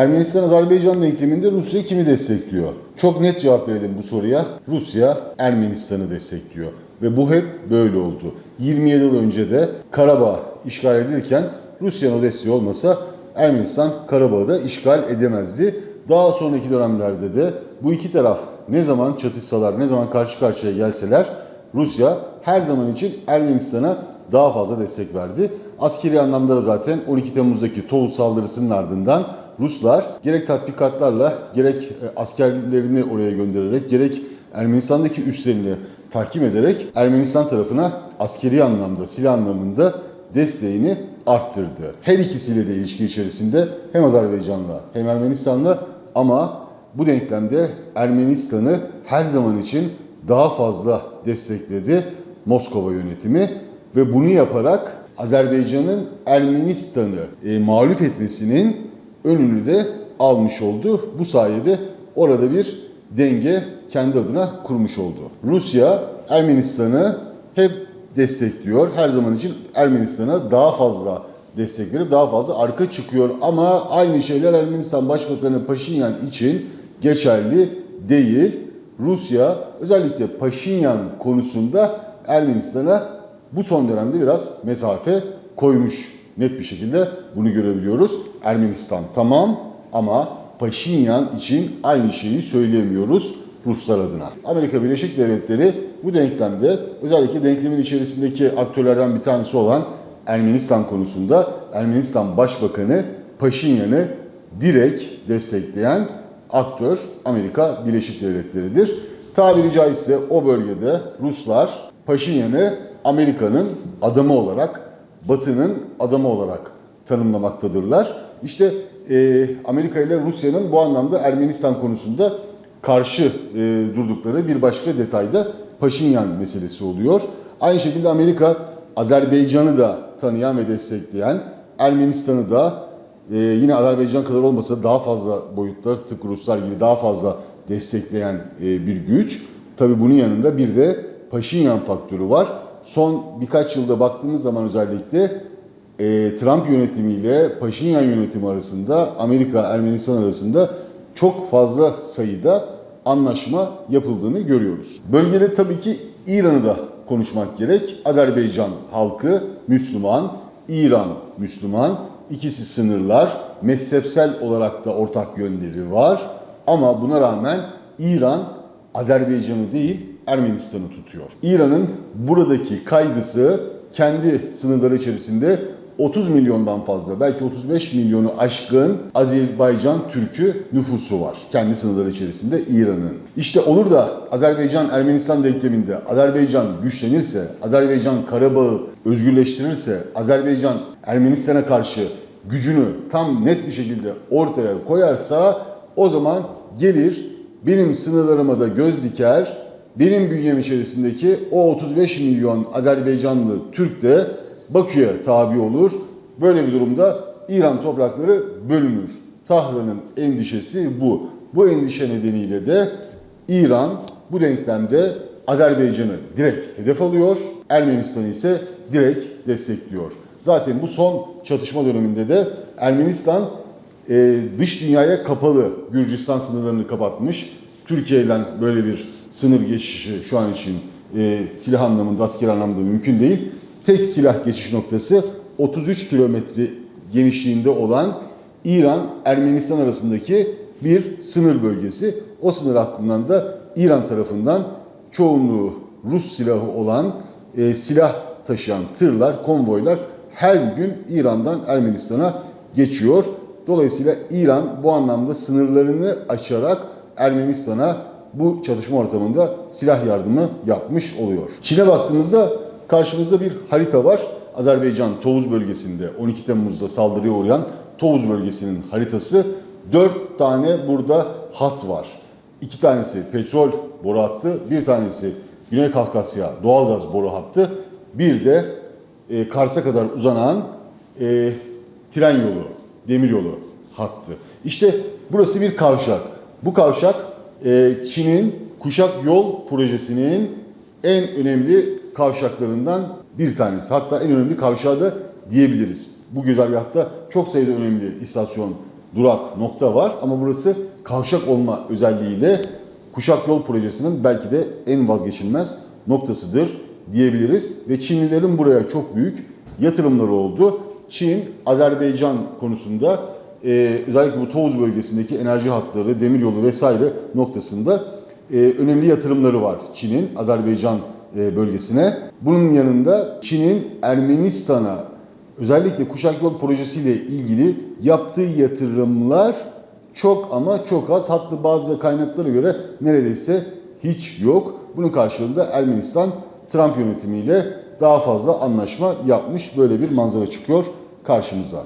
Ermenistan-Azerbaycan denkleminde Rusya kimi destekliyor? Çok net cevap verelim bu soruya. Rusya Ermenistan'ı destekliyor. Ve bu hep böyle oldu. 27 yıl önce de Karabağ işgal edilirken Rusya'nın o desteği olmasa Ermenistan Karabağ'ı da işgal edemezdi. Daha sonraki dönemlerde de bu iki taraf ne zaman çatışsalar, ne zaman karşı karşıya gelseler Rusya her zaman için Ermenistan'a daha fazla destek verdi. Askeri anlamda da zaten 12 Temmuz'daki Tovul saldırısının ardından Ruslar gerek tatbikatlarla gerek e, askerlerini oraya göndererek gerek Ermenistan'daki üslerini tahkim ederek Ermenistan tarafına askeri anlamda, silah anlamında desteğini arttırdı. Her ikisiyle de ilişki içerisinde hem Azerbaycan'la hem Ermenistan'la ama bu denklemde Ermenistan'ı her zaman için daha fazla destekledi Moskova yönetimi ve bunu yaparak Azerbaycan'ın Ermenistan'ı e, mağlup etmesinin önünü de almış oldu. Bu sayede orada bir denge kendi adına kurmuş oldu. Rusya Ermenistan'ı hep destekliyor. Her zaman için Ermenistan'a daha fazla destek verip daha fazla arka çıkıyor. Ama aynı şeyler Ermenistan Başbakanı Paşinyan için geçerli değil. Rusya özellikle Paşinyan konusunda Ermenistan'a bu son dönemde biraz mesafe koymuş. Net bir şekilde bunu görebiliyoruz. Ermenistan tamam ama Paşinyan için aynı şeyi söyleyemiyoruz Ruslar adına. Amerika Birleşik Devletleri bu denklemde özellikle denklemin içerisindeki aktörlerden bir tanesi olan Ermenistan konusunda Ermenistan Başbakanı Paşinyan'ı direkt destekleyen aktör Amerika Birleşik Devletleri'dir. Tabiri caizse o bölgede Ruslar Paşinyan'ı Amerika'nın adamı olarak, Batı'nın adamı olarak tanımlamaktadırlar. İşte e, Amerika ile Rusya'nın bu anlamda Ermenistan konusunda karşı e, durdukları bir başka detayda Paşinyan meselesi oluyor. Aynı şekilde Amerika Azerbaycan'ı da tanıyan ve destekleyen, Ermenistan'ı da e, yine Azerbaycan kadar olmasa daha fazla boyutlar tıpkı Ruslar gibi daha fazla destekleyen e, bir güç. Tabi bunun yanında bir de Paşinyan faktörü var. Son birkaç yılda baktığımız zaman özellikle e, Trump yönetimiyle Paşinyan yönetimi arasında Amerika Ermenistan arasında çok fazla sayıda anlaşma yapıldığını görüyoruz. Bölgede tabii ki İran'ı da konuşmak gerek. Azerbaycan halkı Müslüman, İran Müslüman. İkisi sınırlar. Mezhepsel olarak da ortak yönleri var. Ama buna rağmen İran Azerbaycan'ı değil Ermenistan'ı tutuyor. İran'ın buradaki kaygısı kendi sınırları içerisinde 30 milyondan fazla belki 35 milyonu aşkın Azerbaycan Türk'ü nüfusu var. Kendi sınırları içerisinde İran'ın. İşte olur da Azerbaycan Ermenistan denkleminde Azerbaycan güçlenirse, Azerbaycan Karabağ'ı özgürleştirirse, Azerbaycan Ermenistan'a karşı gücünü tam net bir şekilde ortaya koyarsa o zaman gelir benim sınırlarıma da göz diker, benim bünyem içerisindeki o 35 milyon Azerbaycanlı Türk de Bakü'ye tabi olur. Böyle bir durumda İran toprakları bölünür. Tahran'ın endişesi bu. Bu endişe nedeniyle de İran bu denklemde Azerbaycan'ı direkt hedef alıyor. Ermenistan'ı ise direkt destekliyor. Zaten bu son çatışma döneminde de Ermenistan e, dış dünyaya kapalı Gürcistan sınırlarını kapatmış. Türkiye ile böyle bir sınır geçişi şu an için e, silah anlamında, asker anlamda mümkün değil. Tek silah geçiş noktası 33 kilometre genişliğinde olan İran-Ermenistan arasındaki bir sınır bölgesi. O sınır hattından da İran tarafından çoğunluğu Rus silahı olan e, silah taşıyan tırlar, konvoylar her gün İran'dan Ermenistan'a geçiyor. Dolayısıyla İran bu anlamda sınırlarını açarak Ermenistan'a bu çatışma ortamında silah yardımı yapmış oluyor. Çin'e baktığımızda karşımızda bir harita var. Azerbaycan Tovuz bölgesinde 12 Temmuz'da saldırıya uğrayan Tovuz bölgesinin haritası. 4 tane burada hat var. İki tanesi petrol boru hattı, bir tanesi Güney Kafkasya doğalgaz boru hattı, bir de e, Kars'a kadar uzanan e, tren yolu, demir yolu hattı. İşte burası bir kavşak. Bu kavşak e, Çin'in Kuşak Yol projesinin en önemli kavşaklarından bir tanesi. Hatta en önemli kavşağı da diyebiliriz. Bu güzergahta çok sayıda önemli istasyon durak nokta var ama burası kavşak olma özelliğiyle Kuşak Yol Projesi'nin belki de en vazgeçilmez noktasıdır diyebiliriz ve Çinlilerin buraya çok büyük yatırımları oldu. Çin, Azerbaycan konusunda e, özellikle bu Tovuz bölgesindeki enerji hatları, demiryolu vesaire noktasında e, önemli yatırımları var Çin'in Azerbaycan e, bölgesine. Bunun yanında Çin'in Ermenistan'a özellikle Kuşak Yol projesiyle ilgili yaptığı yatırımlar çok ama çok az. Hatta bazı kaynaklara göre neredeyse hiç yok. Bunun karşılığında Ermenistan Trump yönetimiyle daha fazla anlaşma yapmış. Böyle bir manzara çıkıyor karşımıza.